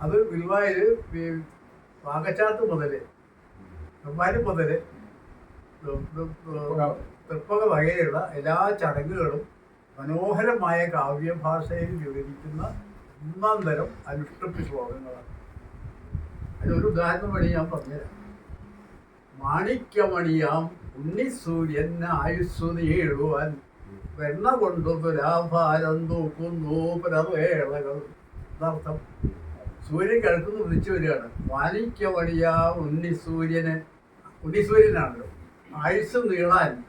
അത് ഗുരുവായൂര് ഈ വാകച്ചാത്ത് മുതൽ നിർമ്മാനം മുതൽ തൃപ്പക വകയുള്ള എല്ലാ ചടങ്ങുകളും മനോഹരമായ കാവ്യഭാഷയിൽ വിവരിക്കുന്ന ഒന്നാം തരം അനുഷ്ഠിപ്പ് ശ്ലോകങ്ങളാണ് അതിനൊരു ഉദാഹരണം വഴി ഞാൻ പറഞ്ഞുതരാം. മാണിക്യമണിയാം ഉണ്ണിസൂര്യൻ ആയുസ് നീളുവാൻ വെണ്ണ കൊണ്ടു തുലാഭാരം തൂക്കുന്നു പുലവേളകൾ എന്നർത്ഥം സൂര്യൻ കിഴക്കുന്ന് വിളിച്ചു വരികയാണ്. മാണിക്യമണിയാ ഉണ്ണിസൂര്യന് ഉണ്ണിസൂര്യനാണല്ലോ ആയുസ് നീളാൻ.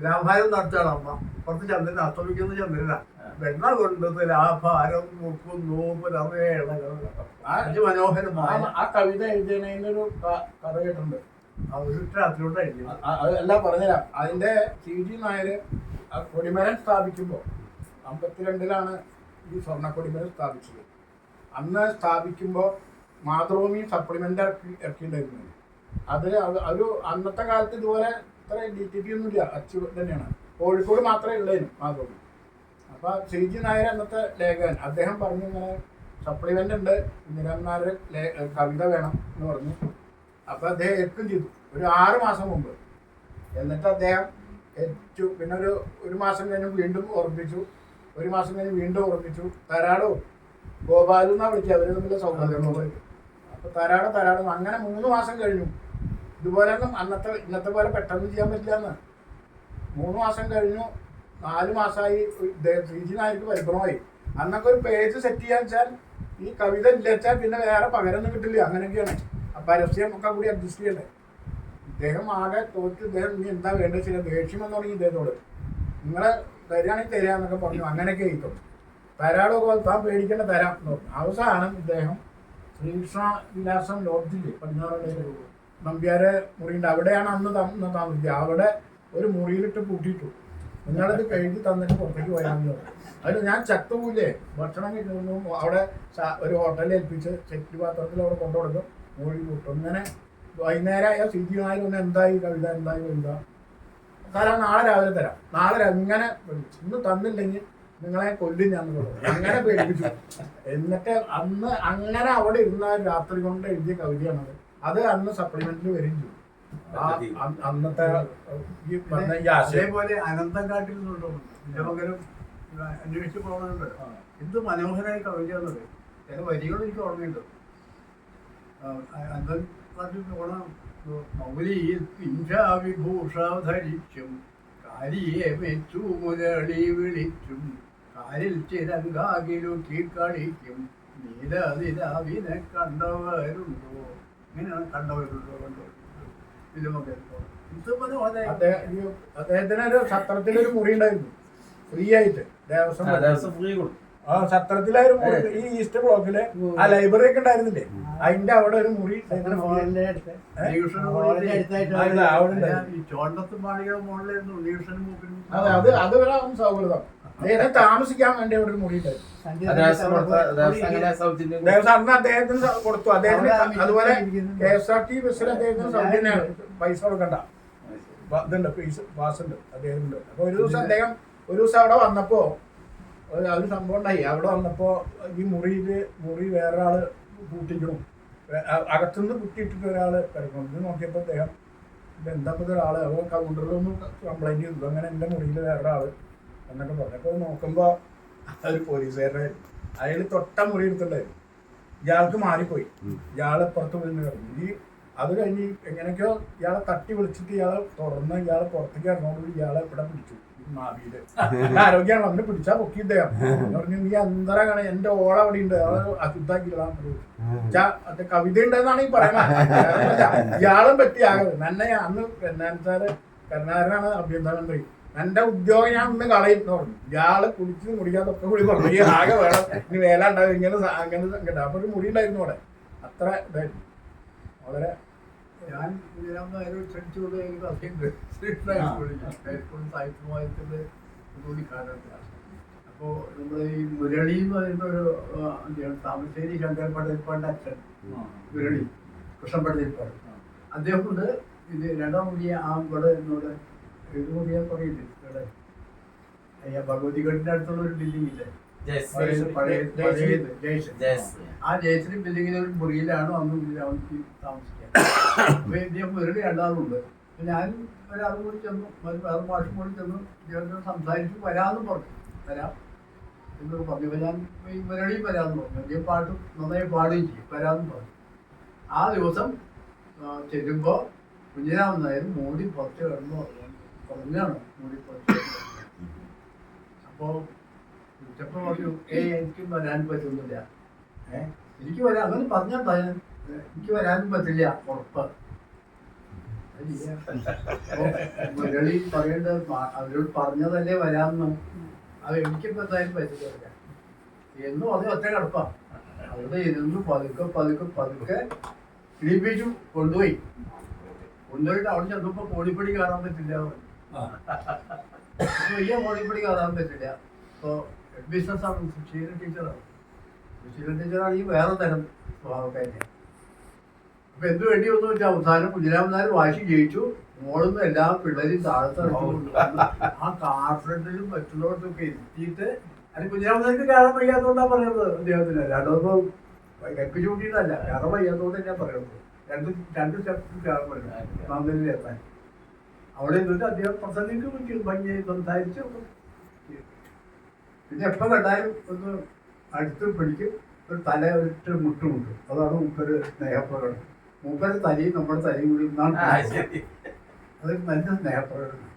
ലാഭാരം നടത്തുകയാണ് അമ്മ. പുറത്ത് ചന്ദ്രൻ അസ്തമിക്കുന്ന ചന്ദ്രന. വെണ്ണ കൊണ്ട് ലാഭാരം തൂക്കുന്നു പുലവേളകൾ മനോഹരമായ ആ- കവിത എഴുതിയതിനൊരു കഥ കേട്ടുണ്ട് അതെല്ലാം പറഞ്ഞുതരാം. അതിന്റെ സി. ജി. നായര് ആ കൊടിമരം സ്ഥാപിക്കുമ്പോൾ അമ്പത്തിരണ്ടിലാണ് ഈ സ്വർണ കൊടിമരം സ്ഥാപിച്ചത്. അന്ന് സ്ഥാപിക്കുമ്പോൾ മാതൃഭൂമി സപ്ലിമെന്റ് ഇറക്കി ഇറക്കിയിട്ടുണ്ടായിരുന്നു. അത് ഒരു അന്നത്തെ കാലത്ത് ഇതുപോലെ ഇത്ര ഡി ടി പി ഒന്നുമില്ല. അച്ചു തന്നെയാണ്. കോഴിക്കോട് മാത്രമേ ഉള്ളൂ മാതൃഭൂമി. അപ്പൊ സി ജി നായർ അന്നത്തെ ലേഖകൻ. അദ്ദേഹം പറഞ്ഞു ഇങ്ങനെ സപ്ലിമെന്റ് ഉണ്ട്. ഇന്ദിരാനായർ കവിത വേണം എന്ന് പറഞ്ഞു. അപ്പൊ അദ്ദേഹം എത്തും ചെയ്തു. ഒരു ആറ് മാസം മുമ്പ്. എന്നിട്ട് അദ്ദേഹം ഏറ്റു പിന്നെ ഒരു ഒരു മാസം കഴിഞ്ഞ് വീണ്ടും ഓർമ്മിപ്പിച്ചു. ഒരു മാസം കഴിഞ്ഞ് വീണ്ടും ഓർമ്മിപ്പിച്ചു. തരാടോ? ഗോപാലു എന്നാ വിളിക്കുക അവർ തമ്മിൽ സൗഹൃദം അപ്പൊ തരാട് തരാട്. അങ്ങനെ മൂന്ന് മാസം കഴിഞ്ഞു. ഇതുപോലെ ഒന്നും അന്നത്തെ ഇന്നത്തെ പോലെ പെട്ടെന്ന് ചെയ്യാൻ പറ്റില്ല എന്ന് മൂന്ന് മാസം കഴിഞ്ഞു. നാല് മാസമായി ശ്രീജി നായർക്ക് പരിഭ്രമമായി. അന്നൊക്കെ ഒരു പേജ് സെറ്റ് ചെയ്യാൻ വെച്ചാൽ ഈ കവിത ഇല്ല വെച്ചാൽ പിന്നെ വേറെ പകരൊന്നും കിട്ടില്ല. അങ്ങനെയൊക്കെയാണ്. പരസ്യം ഒക്കെ കൂടി അഡ്ജസ്റ്റ് ചെയ്യണ്ടേ? ഇദ്ദേഹം ആകെ തോറ്റ് ഇദ്ദേഹം ഇനി എന്താ വേണ്ടത് ചില ദേഷ്യം എന്ന് തുടങ്ങി ഇദ്ദേഹത്തോട്. നിങ്ങളെ തരികയാണെങ്കിൽ തരാന്നൊക്കെ പറഞ്ഞു. അങ്ങനെയൊക്കെ ചെയ്തു തരാടോ താൻ പേടിക്കേണ്ട തരാം എന്ന് പറഞ്ഞു. അവസാനം ഇദ്ദേഹം ശ്രീകൃഷ്ണ വിലാസം ലോഡ്ജിൽ പടിഞ്ഞാറ് നമ്പ്യാരെ മുറിയുണ്ട്. അവിടെയാണ് അന്ന് തന്ന താമസിക്കുക അവിടെ ഒരു മുറിയിലിട്ട് പൂട്ടിയിട്ടു. നിങ്ങളത് കഴുകി തന്നിട്ട് പുറത്തേക്ക് പോയാന്ന് പറഞ്ഞു. അതിൽ ഞാൻ ചത്തുപോയില്ലേ? ഭക്ഷണം കിട്ടുന്നു. അവിടെ ഒരു ഹോട്ടലിൽ ഏൽപ്പിച്ച് ചെക്ക് പാത്രത്തിൽ അവിടെ കൊണ്ടു കൊടുക്കും മൂഴി കൂട്ടും ഇങ്ങനെ വൈകുന്നേരം ആയാൽ സി ആയാലും എന്തായി? കവിത എന്തായി? കവിത തരാം നാളെ രാവിലെ തരാം. നാളെ ഇങ്ങനെ ഇന്ന് തന്നില്ലെങ്കിൽ നിങ്ങളെ കൊല്ലും ഞാൻ അങ്ങനെ പേടിപ്പിച്ചു? എന്നിട്ട് അന്ന് അങ്ങനെ അവിടെ ഇരുന്ന രാത്രി കൊണ്ട് എഴുതിയ കവിതയാണത്. അത് അന്ന് സപ്ലിമെന്റിൽ വരും ചെയ്തു. അന്നത്തെ ഈ പറഞ്ഞ ഈ ആശയം. അതേപോലെ അനന്തങ്കാട്ടിൽ നിന്നുണ്ടോ? വിജയമംഗലം അന്വേഷിച്ചു പോകുന്നുണ്ട് എന്ത് മനോഹരമായ കവിതയാണത് ചില വരികൾ എനിക്ക് ഓർമ്മയുണ്ട്. ആ, അനന്തങ്കാട്ടിൽ പോകണം മൗലിയിൽ കാരിയെ വെച്ചു മുരളി വിളിച്ചും. കാലിൽ ചിരങ്കാകിലുക്കി കളിക്കും നീലനിലാവിനെ കണ്ടവരുണ്ടോ? ഇങ്ങനെയാണ് കണ്ടവരുണ്ടോ കണ്ടോ? അദ്ദേഹം അദ്ദേഹത്തിന് ഒരു സത്രത്തിലൊരു മുറി ഉണ്ടായിരുന്നു ഫ്രീ ആയിട്ട്. ദേവസ്വം ആ, ദിവസം ഫ്രീ കൊടുക്കും ആ സത്രത്തിലൊരു മുറി. ഈ ഈസ്റ്റ് ബ്ലോക്കിൽ ആ ലൈബ്രറി ഒക്കെ ഉണ്ടായിരുന്നില്ലേ? അതിന്റെ അവിടെ ഒരു മുറി ചോണ്ടത്ത് മുകളിലായിരുന്നു അത് അത് ഒരാളും സൗഹൃദം താമസിക്കാൻ വേണ്ടി അവിടെ ഒരു മുറി ഉണ്ടായിരുന്നു ദേവസ്വം അന്ന് അദ്ദേഹത്തിന് കൊടുത്തു. അദ്ദേഹത്തിന് അതുപോലെ. കെ എസ് ആർ ടി ബസ്സിൽ അദ്ദേഹത്തിന് സൗജന്യമാണ് പൈസ കൊടുക്കണ്ട. ഇതുണ്ട് ഫീസ് പാസ് ഉണ്ട് അദ്ദേഹത്തിന്റെ അപ്പൊ ഒരു ദിവസം അദ്ദേഹം ഒരു ദിവസം അവിടെ വന്നപ്പോ ഒരു സംഭവം ഉണ്ടായി. അവിടെ വന്നപ്പോ ഈ മുറിയിൽ മുറി വേറെ ആൾ കൂട്ടിക്കണം അകത്തുനിന്ന് കുത്തിയിട്ടിട്ട് ഒരാൾ കിടക്കണം ഇത് നോക്കിയപ്പോ അദ്ദേഹം ബന്ധപ്പെട്ട എന്താ ഒരാൾ? അവ കൗണ്ടറിലൊന്നും കംപ്ലൈന്റ് ചെയ്തു. അങ്ങനെ എന്റെ മുറിയിൽ വേറെ ആൾ എന്നൊക്കെ പറഞ്ഞപ്പോ നോക്കുമ്പോ ഒരു പോലീസുകാരനെ അയാൾ തൊട്ട മുറി എടുത്തിട്ടുണ്ടായിരുന്നു ഇയാൾക്ക് മാറിപ്പോയി. ഇയാളെ പുറത്ത് നിന്ന് കിടന്നു. ഈ അത് കഴിഞ്ഞ് എങ്ങനെയൊക്കെയോ ഇയാളെ തട്ടി വിളിച്ചിട്ട് ഇയാളെ തുറന്ന് ഇയാളെ പുറത്തേക്ക് ഇറങ്ങോണ്ട് ഇയാളെ ഇവിടെ പിടിച്ചു. നാഭിയിൽ ആരോഗ്യമാണ് അവനെ പിടിച്ചാ പൊക്കി ഇദ്ദേഹം പറഞ്ഞു നീ അന്തരാണ് എന്റെ ഓള അവിടെ ഉണ്ട്. അത് കവിത ഉണ്ടെന്നാണ് ഈ പറയുന്നത്. ഇയാളും പറ്റി ആകെ നന്നെ അന്ന് കരുണാകരൻ അഭ്യന്തരം ആഭ്യന്തരമന്ത്രി എന്റെ ഉദ്യോഗം ഞാൻ ഒന്ന് കളയും പറഞ്ഞു. ഇയാൾ കുടിച്ച് മുടിയാ കൂടി പറഞ്ഞു. ഈ ആകെ വേണം. ഇനി വേല ഉണ്ടാവും ഇങ്ങനെ അങ്ങനെ സംഘടന അപ്പൊ ഒരു മുടി ഉണ്ടായിരുന്നു അവിടെ. അത്ര ഇതായിരുന്നു. വളരെ ഞാൻ ക്ഷണിച്ചുകൊണ്ട് എനിക്ക് കൂടി അപ്പോൾ നമ്മൾ ഈ മുരളി എന്ന് പറയുന്ന ഒരു എന്താണ് താമശ്ശേരി താമരശ്ശേരി ശങ്കർ പടേൽപ്പാടിന്റെ അച്ഛൻ. മുരളി കൃഷ്ണൻ പടേൽപ്പാട്. അദ്ദേഹം കൊണ്ട് ഇത് രണ്ടാം മുടിയ ആ ഇവിടെ എന്നോട് ഏത് മുടിയാ പറയില്ലേ? ഇവിടെ അയ്യാ അടുത്തുള്ള ഒരു ബിൽഡിംഗ് ഇല്ലേ. ആ ജയശ്രീ ബിൽഡിങ്ങിലെ ഒരു മുറിയിലാണ് അന്ന് അവർക്ക് താമസിക്കാൻ. അപ്പൊ ഇദ്ദേഹം മുരളി രണ്ടാമതുണ്ട് ഞാൻ ഒരാളും കൂടി ചെന്നു. വേറെ മാഷും കൂടി ചെന്നു. ഇദ്ദേഹത്തോട് സംസാരിച്ചു വരാമെന്ന് പറഞ്ഞു. വരാം എന്ന് പറഞ്ഞു. ഞാൻ ഈ മുരളിയും വരാമെന്ന് പറഞ്ഞു. അദ്ദേഹം പാട്ടും നന്നായി പാടുകയും ചെയ്യും. വരാമെന്ന് പറഞ്ഞു. ആ ദിവസം ചെല്ലുമ്പോൾ ചെല്ലുമ്പോ കുഞ്ഞിരാമൻ നായർ മൂടി പുറത്ത് കിടന്നു പറഞ്ഞാണ് മൂടി കൂടിപ്പോയി അപ്പോ വിളിച്ചപ്പോ പറഞ്ഞു ഏ എനിക്ക് വരാൻ പറ്റുന്നില്ല. ഏ എനിക്ക് വരാൻ അങ്ങനെ പറഞ്ഞാൽ എനിക്ക് വരാനും പറ്റില്ല. ഉറപ്പ്. മുരളി പറയേണ്ടത് അവരോട് പറഞ്ഞതല്ലേ വരാമെന്ന്. അത് എനിക്കിപ്പോ എന്തായാലും പറ്റില്ല. എന്ന് പറഞ്ഞ ഒറ്റ കിടപ്പാ. അവിടെ ഇരുന്ന് പതുക്കെ പതുക്കെ പതുക്കെ ഇടിപ്പിച്ചു കൊണ്ടുപോയി. കൊണ്ടുപോയിട്ട് അവിടെ ചെന്നപ്പോ കോടിപ്പടി കാണാൻ പറ്റില്ല പറഞ്ഞു. വലിയ കോടിപ്പടി കാണാൻ പറ്റില്ല ഇപ്പൊ ബിസിനസ് ആണ് സുശീല ടീച്ചറാണ് സുശീല ടീച്ചറാണെങ്കിൽ വേറെ തരം സ്വഭാവക്കാരി അപ്പൊ എന്ത് വേണ്ടി വന്നു വെച്ചാൽ അവസാനം കുഞ്ഞിരാമനാർ വാശി ജയിച്ചു. മോളും എല്ലാ പിള്ളേരും താഴത്തെ ആ കാർ ഫ്രണ്ടിലും മറ്റുള്ളവർക്കൊക്കെ എത്തിയിട്ട് അതിന് കുഞ്ഞിരാമനാർക്ക് കാരണം വയ്യാത്തോണ്ടാ പറയുന്നത് അദ്ദേഹത്തിന്. രണ്ടോ കൽപ്പിച്ചു കൂട്ടിയിട്ടല്ല കാരണം വയ്യാത്തോണ്ട് ഞാൻ പറയുന്നത്. രണ്ട് രണ്ട് സ്റ്റെപ്പ് കാരണം പറയുന്നത് മാമനിൽ എത്താൻ അവിടെ നിന്നിട്ട് അദ്ദേഹം പ്രസംഗിക്കും ഭംഗിയായി സംസാരിച്ചു പിന്നെ എപ്പോൾ കണ്ടാലും ഒന്ന് അടുത്ത് പിടിക്കും ഒരു തല ഒരിട്ട് മുട്ടുമുട്ടും. അതാണ് മൂപ്പര് സ്നേഹപ്രകടനം. മൂപ്പര് തലയും നമ്മുടെ തലയും കൂടി ഒന്നാണ്. അതൊരു നല്ല സ്നേഹപ്രകടനം.